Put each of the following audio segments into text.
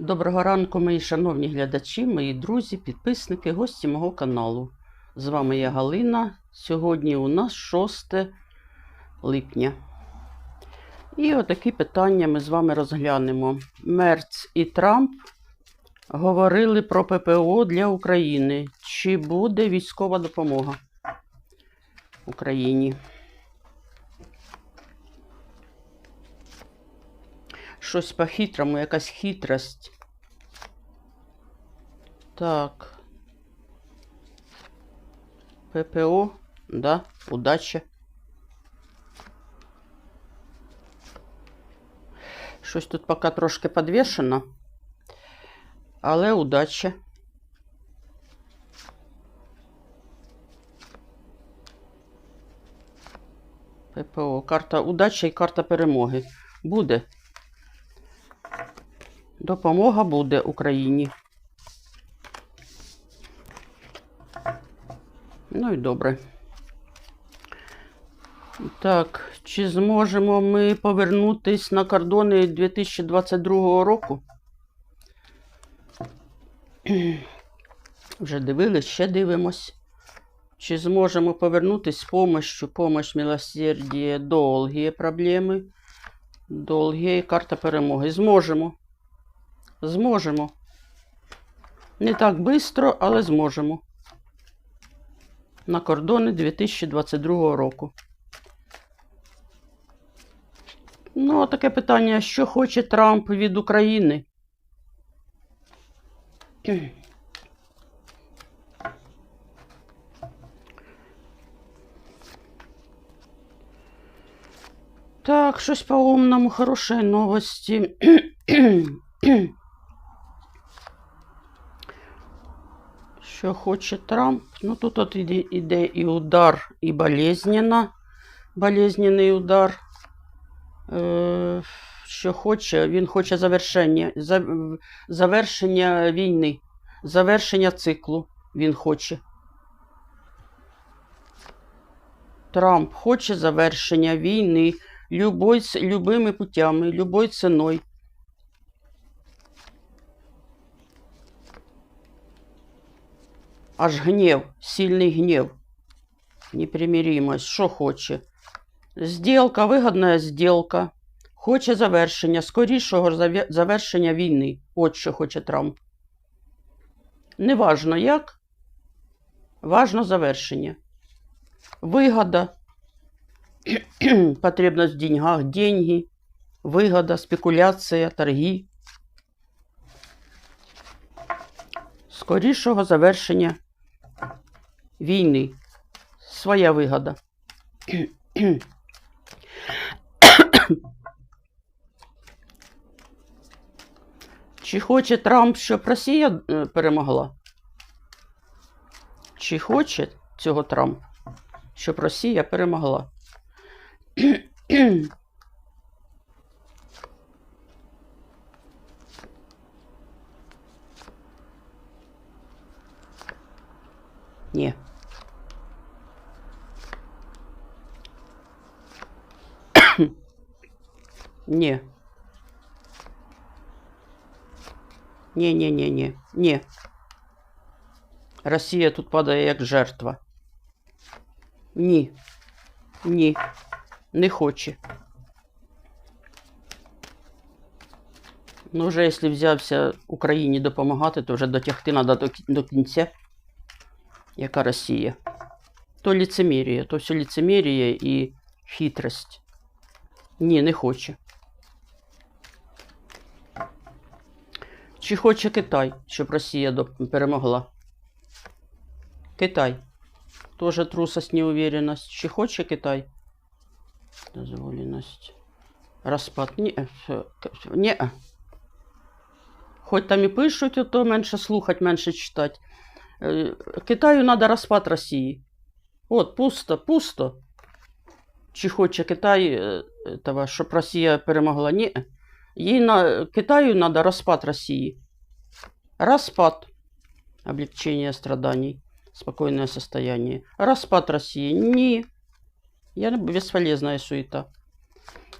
Доброго ранку, мої шановні глядачі, мої друзі, підписники, гості мого каналу. З вами я Галина. Сьогодні у нас 6 липня. І отакі питання ми з вами розглянемо. Мерц і Трамп говорили про ППО для України. Чи буде військова допомога Україні? Щось по-хитрому, якась хитрость. Так. ППО, да, удача. Щось тут поки трошки підвішено, але удача. ППО. Карта удача і карта перемоги. Буде. Допомога буде Україні. Ну і добре. Так, чи зможемо ми повернутись на кордони 2022 року? Вже дивились, ще дивимось. Чи зможемо повернутись з помощью, помощь милосердия, довгі проблеми. Довгі карта перемоги. Зможемо. Зможемо. Не так швидко, але зможемо. На кордони 2022 року. Ну, а таке питання: що хоче Трамп від України? Так, щось по-умному, хороші новості. Що хоче Трамп? Ну тут от іде, іде і удар, і болезненно. Болезненний удар. Е, що хоче? Він хоче завершення, за, завершення війни, завершення циклу він хоче. Трамп хоче завершення війни любой, любими путями, любой ціною. Аж гнев, сильний гнев. Непримиримость. Що хоче? Сделка, вигідна сделка. Хоче завершення, скорішого завершення війни. От що хоче Трамп. Неважно як. Важно завершення. Вигода. Потребность в деньгах, деньги, выгода, спекуляція, торги. Скорішого завершення війни. Своя вигода. Чи хоче Трамп, щоб Росія е, перемогла? Чи хоче цього Трамп, щоб Росія перемогла? Ні. Ні, ні, ні. Росія тут падає як жертва. Ні. Ні. Не хоче. Ну, вже якщо взявся Україні допомагати, то вже дотягти треба до, кінця. Яка Росія? То ліцемір'я, то все ліцемір'я і хитрость. Ні, не хоче. Чи хоче Китай, щоб Росія перемогла? Китай. Тоже трусость, неуверенность. Чи хоче Китай? Дозволенность. Розпад. Ні. Ні. Хоч там і пишуть, то менше слухати, менше читати. Е, Китаю треба розпад Росії. От, пусто, пусто. Чи хоче Китай, щоб Росія перемогла? Ні. Їй на... Китаю треба розпад Росії. Распад. Облегчение страданий. Спокойное состояние. Распад России. Не. Я бесполезная суета.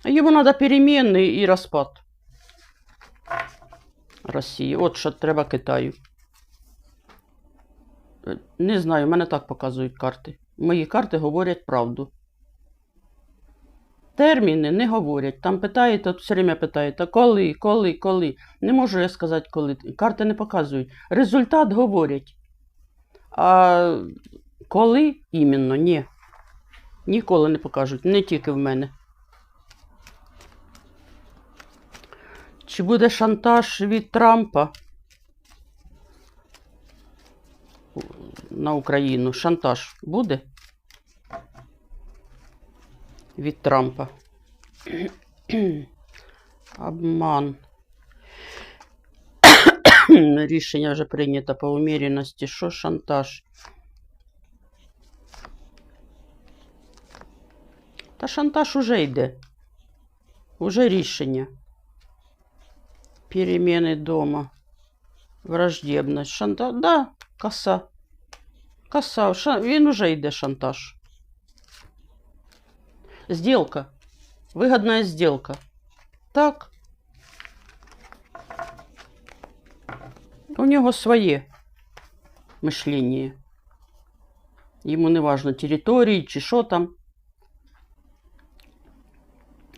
Ему надо перемены и распад. Росії. От що треба Китаю. Е, Не знаю, мене так показують карти. Мої карти говорять правду. Терміни не говорять. Там питають, от все время питають, а коли, коли, коли. Не можу я сказати, коли. Карти не показують. Результат говорять. А коли іменно? Ні. Ніколи не покажуть, не тільки в мене. Чи буде шантаж від Трампа на Україну? Шантаж буде? Від Трампа. Обман. Рішення вже прийнято по уміряності. Що шантаж? Та шантаж уже йде. Уже рішення. Перемены дома. Враждебность. Шантаж. Да, коса. Коса. Ша... Він уже йде шантаж. Сделка. Выгодная сделка. Так. У нього своє мишлення. Йому не важно території чи що там.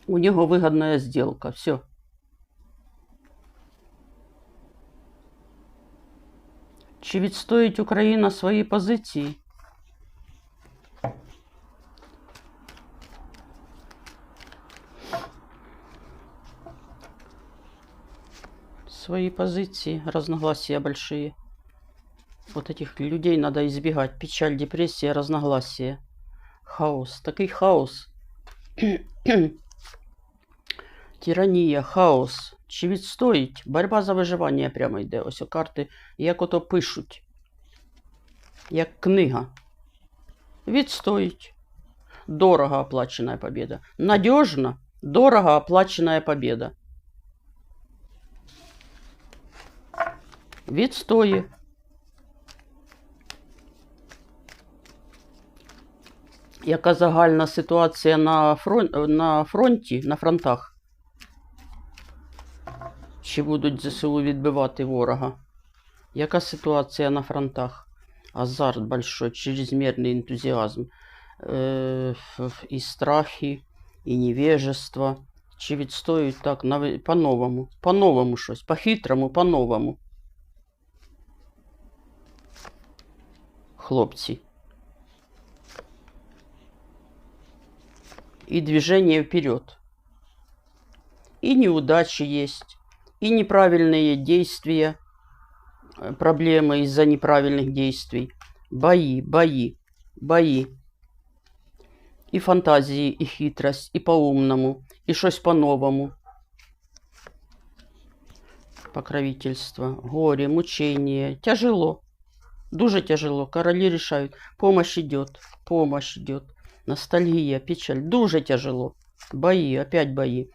У нього вигідна сделка. Все. Чи відстоїть Україна свої позиції? Свои позиции, разногласия большие. Вот этих людей надо избегать. Печаль, депрессия, разногласия. Хаос. Такий хаос. Тиранія, хаос. Чи відстоїть? Борьба за виживання прямо йде. Ось о карти, як ото пишуть. Як книга. Відстоїть. Дорого оплаченная победа. Надежно, дорого оплаченная победа. Відстої. Яка загальна ситуація на, фрон... на фронті, на фронтах? Чи будуть ЗСУ відбивати ворога? Яка ситуація на фронтах? Азарт большой, чрезмерний ентузіазм. І страхи, і невежество. Чи відстоюють так по-новому? По-новому щось, по-хитрому, по-новому. Хлопці. И движение вперед. И неудачи есть, и неправильные действия, э, проблемы из-за неправильных действий. Бои, бои, бои. И фантазии, и хитрость, и по-умному, и щось по-новому. Покровительство, горе, мучение. Тяжело. Дуже тяжело. Короли решают. Помощь идет. Помощь идет. Ностальгия, печаль. Дуже тяжело. Бои, опять бои.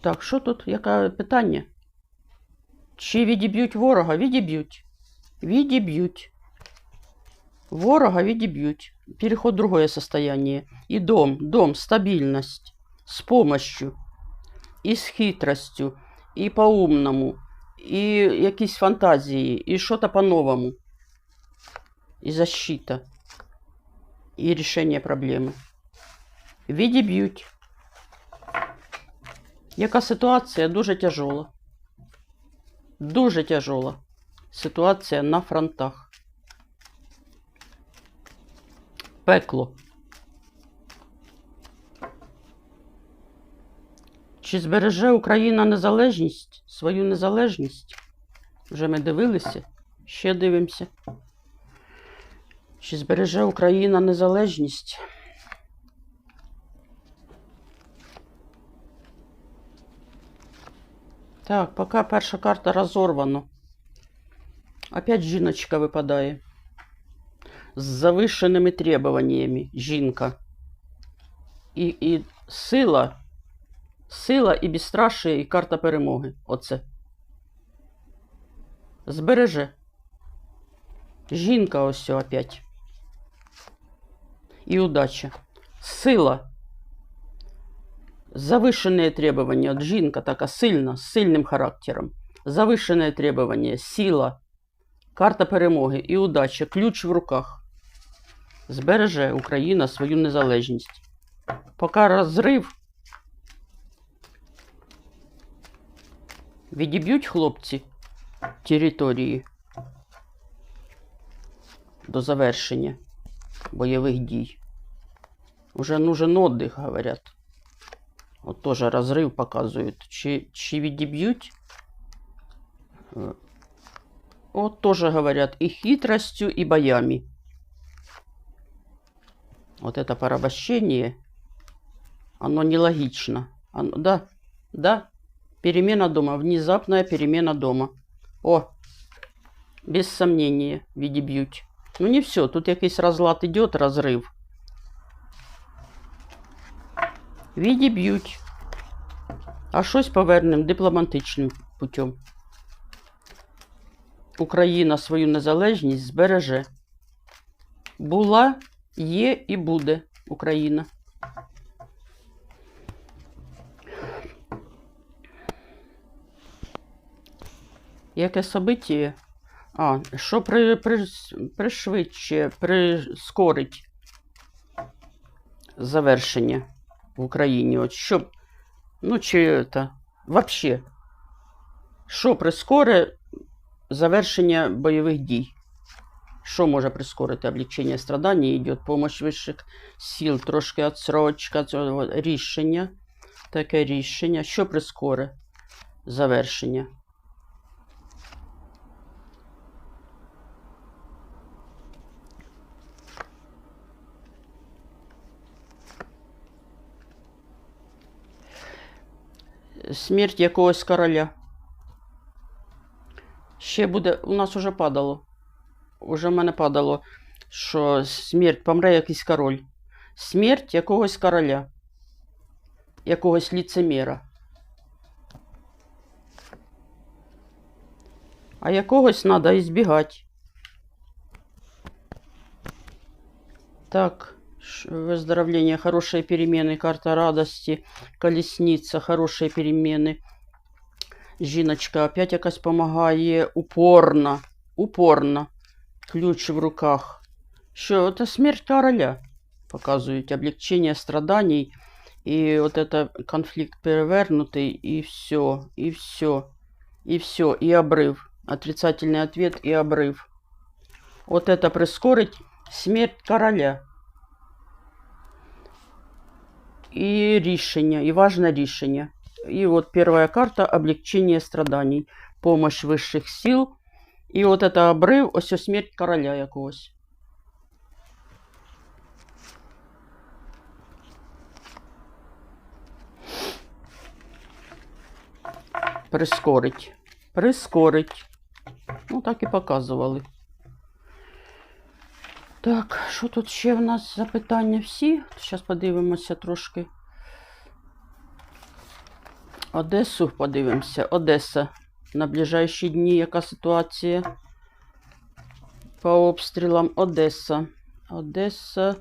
Так, що тут? Яке питання? Чи відіб'ють ворога? Відіб'ють. Відіб'ють. Ворога відіб'ють. Переход в другое состояние. И дом, дом, стабильность. С помощью. І з хитростю. І по-умному. І якісь фантазії. І що-то по-новому. И защита. И решение проблеми. Відіб'ють. Яка ситуація дуже тяжола. Дуже тяжола. Ситуація на фронтах. Пекло. Чи збереже Україна незалежність, свою незалежність? Вже ми дивилися, ще дивимося. Чи збереже Україна незалежність? Так, поки перша карта розорвано. Опять жіночка випадає. З завишеними требуваннями. Жінка. І, і сила. Сила і безстрашие, і карта перемоги. Оце. Збереже. Жінка ось ця опять. І удача. Сила. Завышенные требования. От жінка така сильна, з сильним характером. Завышенные требования. Сила. Карта перемоги і удача. Ключ в руках. Збереже Україна свою незалежність. Поки розрив. Відіб'ють хлопці території до завершення бойових дій. Уже нужен отдых, говорят. От тоже розрив показують. Чи, чи відіб'ють? Е, От тоже говорят и хитростью, и боями. Вот это порабощение, оно нелогично. Оно, да, да, перемена дома, внезапная перемена дома. О, без сомнения, відіб'ють. Ну не все, тут якийсь розлад идет, розрив. Відіб'ють. А щось повернемо дипломатичним путем. Україна свою незалежність збереже. Була, є і буде Україна. Яке событие? А, що при, при, пришвидше, прискорить завершення в Україні? От щоб, ну чи це, вообще, що прискоре завершення бойових дій? Що може прискорити облегчення страдань? Йде помощь вищих сил, трошки отсрочка рішення. Таке рішення. Що прискоре завершення? Смерть якогось короля. Ще буде, у нас уже падало. Уже в мене падало, що смерть помре якийсь король. Смерть якогось короля. Якогось ліцеміра. А якогось треба ізбігати. Так, выздоровление, хорошие перемены, карта радости, колесница, хорошие перемены. Жіночка опять якась помагає упорно, упорно. Ключ в руках. Що, це смерть короля. Показують облегчення страданий. І от это конфлікт перевернутий, і все, і все, і все, і обрив. Отрицательный ответ і обрив. Вот это прискорить смерть короля. І рішення, і важне рішення. И вот первая карта облегчение страданий, помощь высших сил. І от это обрив, ось ось смерть короля якогось. Прискорить. Прискорить. Ну, так і показували. Так, що тут ще в нас запитання всі? Зараз подивимося трошки. Одесу подивимося. Одеса. На ближайші дні яка ситуація? По обстрілам Одеса. Одесса.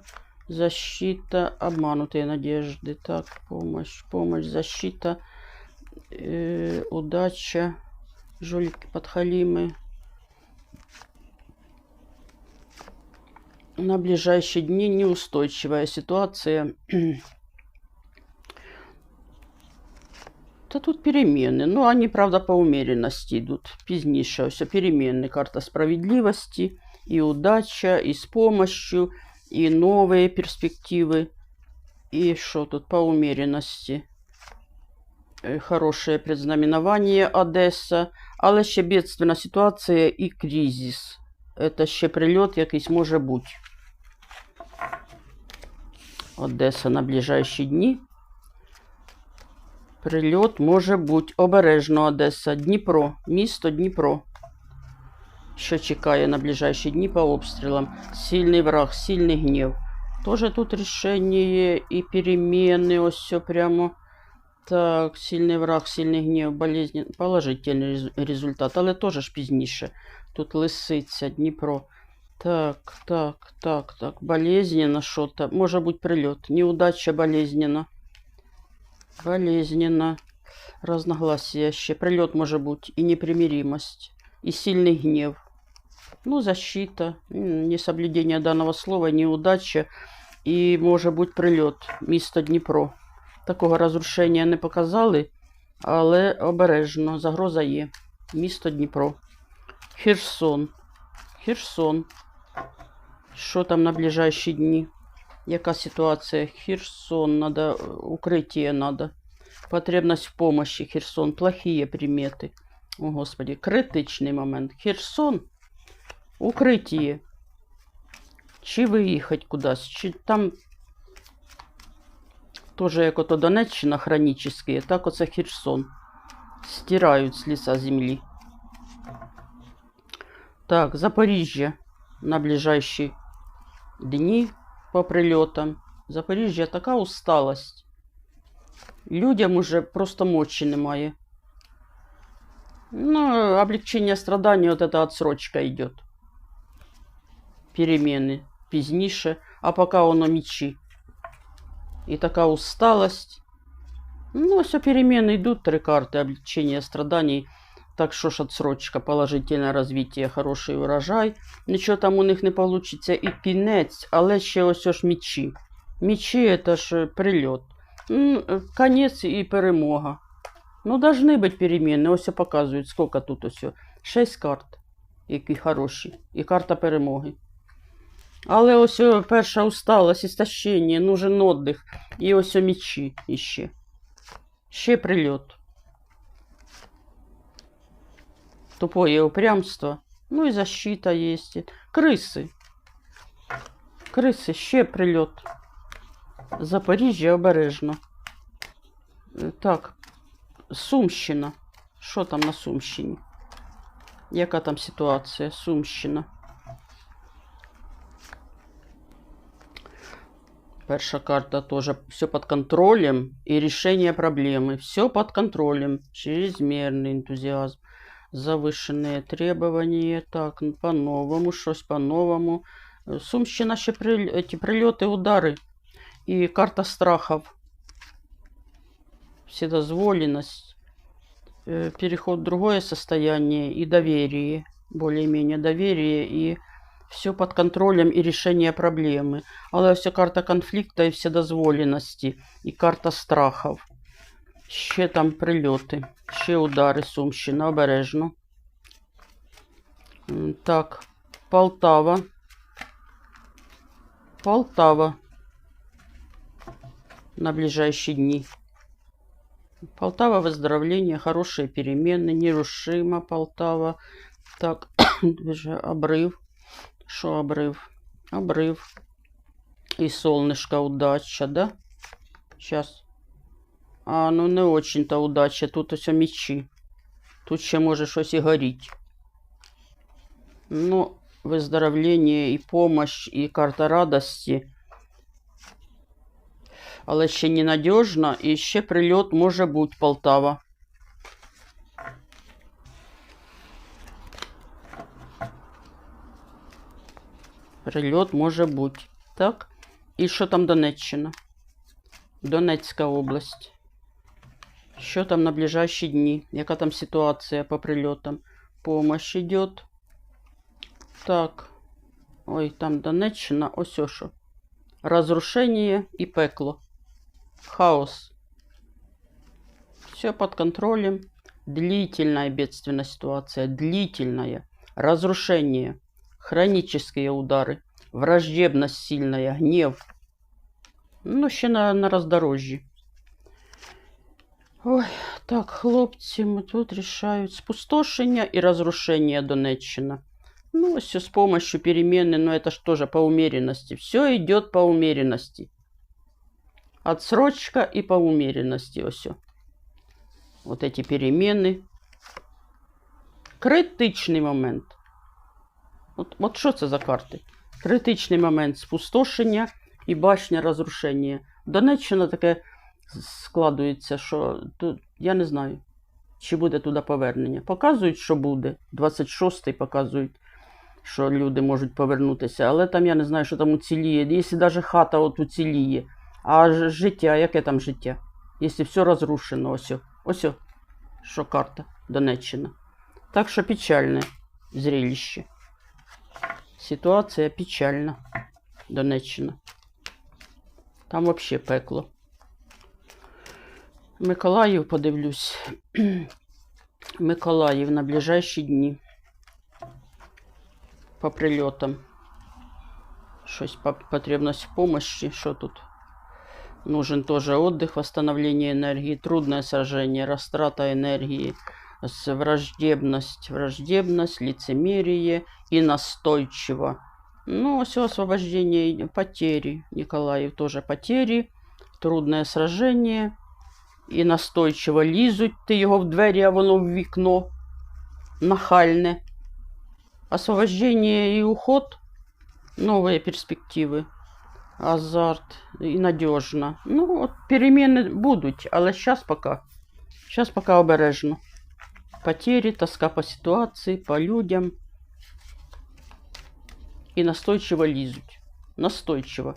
Защита обманутые надежды. Так, помощь, помощь, защита, э, удача, жулики подхалимы. На ближайшие дни неустойчивая ситуация. Та тут перемены. Ну, они, правда, по умеренности идут. Пізніше все перемены. Карта справедливости, и удача, и с помощью, и новые перспективы. И что тут по умеренности? Е, Хорошее предзнаменование Одеса, але ще бедственна ситуація і кризис. Це ще прильот якийсь може бути. Одеса на ближайші дні. Прильот може бути. Обережно Одеса. Дніпро. Місто Дніпро. Що чекає на ближайші дні по обстрілам. Сильний враг, сильний гнів. Тоже тут рішення і переміни. Ось все прямо. Так, сильний враг, сильний гнів, болезнь. Положительний результат, але теж пізніше. Тут лисиця, Дніпро. Так, так, так, так. Болезненно що-то. Може бути прильот. Неудача болезненно. Болезненно. Разногласия ще. Прильот може бути і непримиримость, і сильний гнев. Ну, защита, несоблюдение данного слова, неудача і може бути прильот. Місто Дніпро. Такого розрушення не показали, але обережно. Загроза є. Місто Дніпро. Херсон. Херсон. Що там на ближайші дні? Яка ситуація? Херсон, надо, укриття надо. Потребность в помощи. Херсон. Плохие примети. О, Господи, критичний момент. Херсон. Укриття. Чи виїхати кудись, чи там Тоже як ото Донеччина хронічні, так оце Херсон. Стирають з ліса землі. Так, Запоріжжя на ближайші дні по прильотам. Запоріжжя така усталость. Людям уже просто мочі немає. Ну, облегчение страданий, вот эта отсрочка идет. Перемены пізніше, а пока воно мечі. И такая усталость. Ну, все перемены идут, три карты, облегчение страданий. Так що ж отсрочка, положительне развитие, хороший урожай. Нічого там у них не получиться і кінець, але ще ось ж мічі. Мічі це ж прильот. Е, Конець і перемога. Ну, должны бути переміни. Ось показують, скільки тут ось. Шесть карт, які хороші. І карта перемоги. Але ось перша усталость, істощення, нужен отдих. І ось мічі іще. Ще прильот. Тупое упрямство. Ну и защита есть. Крысы. Крысы, ще прильот. Запоріжжя обережно. Е, Так, Сумщина. Що там на Сумщині? Яка там ситуація? Сумщина. Перша карта тоже все под контролем и решение проблемы. Все под контролем. Чрезмерный энтузиазм. Завышенные требования. Так, ну, по-новому, щось по-новому. Е, Сумщина ще при... эти прильоти, удари. І карта страхов. Вседозволенность. Э, Переход в другое состояние и доверие. Более-менее доверие и все под контролем і рішення проблеми. Але ось карта конфлікту і вседозволеності, і карта страхів. Ще там прильоти, ще удари Сумщина, обережно. Так, Полтава. Полтава. На ближайшие дни. Полтава, выздоровление, хорошие перемены, нерушимо Полтава. Так, вже обрыв. Що обрив? Обрив. І солнышко удача, да? Сейчас. А, ну не очень-то удача. Тут ось мечі. Тут ще може щось і горіть. Ну, виздоровлення і помощь, і карта радості. Але ще ненадіжно, і ще прильот може бути Полтава. Прильот може бути. Так. І що там Донеччина? Донецька область. Що там на ближайші дні? Яка там ситуація по прильотам? Помощь идет. Так. Ой, там Донеччина. Ось о що. Разрушение и пекло. Хаос. Все под контролем. Длительная бедственная ситуация. Длительная. Разрушение. Хронические удары. Враждебность сильная. Гнев. Ну, ще на, на роздорожжі. Ой, так, хлопці, ми тут рішають спустошення і розрушення Донеччина. Ну, все с помощью перемены, но это же тоже по умеренности. Все идет по умеренности. Отсрочка и по умеренности. Ось. Вот эти перемены. Критичний момент. От, от що це за карти? Критичний момент спустошення і башня розрушення. Донеччина таке Складується, що тут, я не знаю, чи буде туди повернення. Показують, що буде. 26-й показують, що люди можуть повернутися, але там я не знаю, що там уціліє. Якщо навіть хата от уціліє, а життя, яке там життя? якщо все розрушено. Ось, ось, що карта Донеччина. Так що печальне зрелище. Ситуація печальна. Донеччина. Там взагалі пекло. Миколаїв подивлюсь. Миколаїв на ближайші дні. По прильотам. Щось по потребность в помощи. Що тут? Нужен тоже отдых, восстановление энергии, трудное сражение, растрата энергии, с- враждебность, враждебность, лицемерие и настойчиво. Ну, все освобождение, и потери. Николаев тоже потери, трудное сражение. І настойчиво лізуть ти його в двері, а воно в вікно. Нахальне. Освобождение и уход. Новые перспективи. Азарт і надіжно. Ну, от переміни будуть, але зараз поки. Зараз поки обережно. Потери, тоска по ситуації, по людям. І настойчиво лізуть. Настойчиво.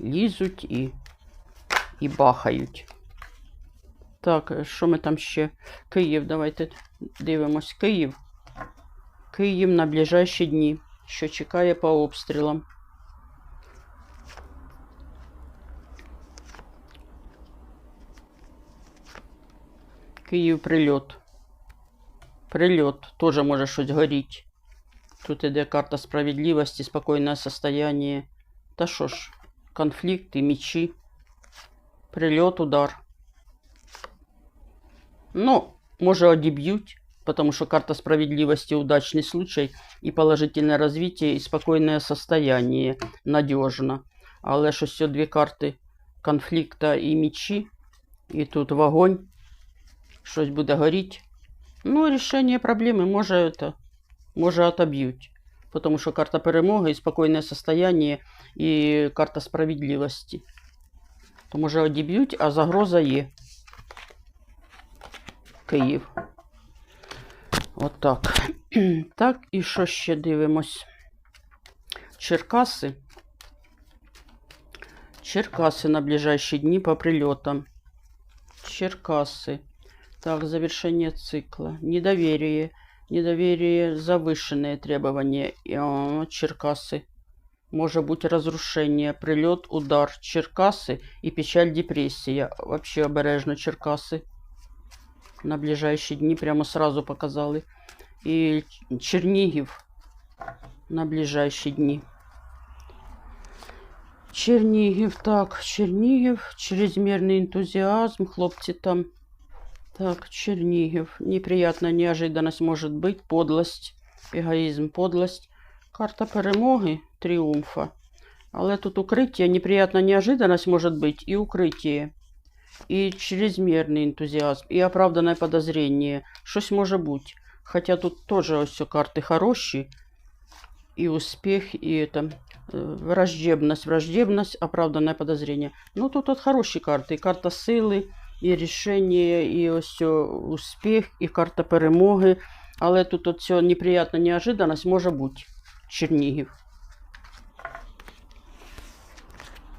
Лізуть і, І бахають. Так, е, що ми там ще? Київ, давайте дивимось. Київ. Київ на ближайші дні, що чекає по обстрілам. Київ прильот. Прильот. Теж може щось горіть. Тут іде карта справедливості, спокійне состояние. Та що ж, конфлікти, мечі. Прильот, удар. Ну, може одіб'ють, потому что карта справедливости удачный случай и положительное развитие и спокойное состояние надежно. Але ж ось дві карти конфлікта і мечі. І тут вогонь. Щось буде горіть. Ну, рішення проблеми може это, може отоб'ють. Потому що карта перемоги і спокійне состояние і карта справедливості. То може одіб'ють, а загроза є. Київ. Отак. Так, і що ще дивимось? Черкаси. Черкаси на ближайші дні по прильотам. Черкаси. Так, завершение цикла. Недоверие. Недоверие, завышенные требования. И, а, Черкасы. Может быть разрушение, прилет, удар. Черкасы и печаль, депрессия. Вообще обережно Черкасы. На ближайшие дни прямо сразу показали. И Чернигів на ближайші дні. Чернігів, так, Чернігів, чрезмірний ентузіазм, хлопці там. Так, Чернігів. Неприятная неожиданность может быть, подлость, егоїзм, подлость. Карта перемоги, тріумфа. Але тут укриття, неприятная неожиданность может быть и укриття. І чрезмірний ентузіазм, і оправдане подозрение. Щось може бути. Хотя тут тоже ось карти хороші. И успех, и это э, враждебность, враждебность, оправданное подозрение. Ну, тут от хороші карти. І карта сили, і рішення, і ось о, успіх, і карта перемоги. Але тут от ця неприятна неожиданность може бути. Чернігів.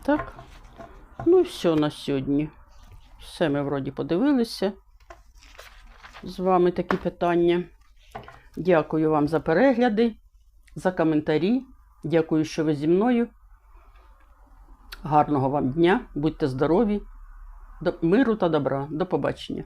Так. Ну і все на сьогодні. Все ми вроді подивилися. З вами такі питання. Дякую вам за перегляди, за коментарі. Дякую, що ви зі мною. Гарного вам дня, будьте здорові, до миру та добра. До побачення.